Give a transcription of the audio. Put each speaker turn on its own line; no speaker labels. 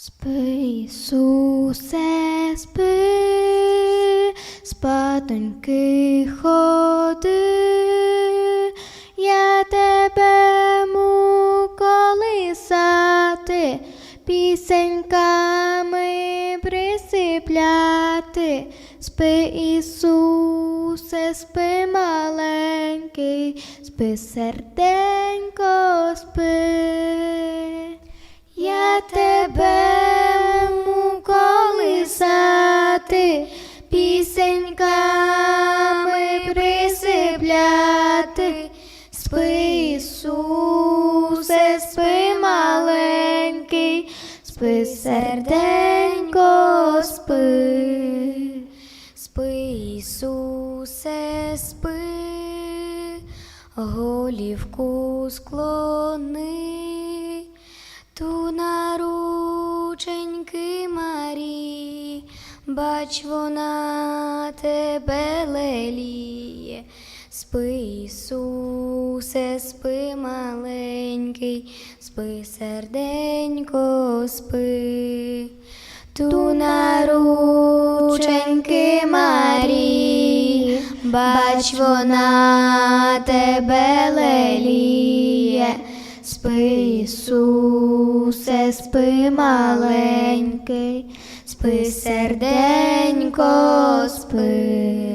Спи, Ісусе, спи, спатоньки ходи, я тебе му колисати, пісеньками присипляти. Спи, Ісусе, спи маленький, спи серденько, спи. Я тебе пісеньками присипляти. Спи, Ісусе, спи маленький, спи серденько, спи. Спи, Ісусе, спи, голівку склони, ту на бач, вона тебе леліє. Спи, Ісусе, спи маленький, спи серденько, спи. Ту на рученьки Марі, бач, вона тебе леліє. Спи, Ісусе, спи маленький, спи серденько, спи.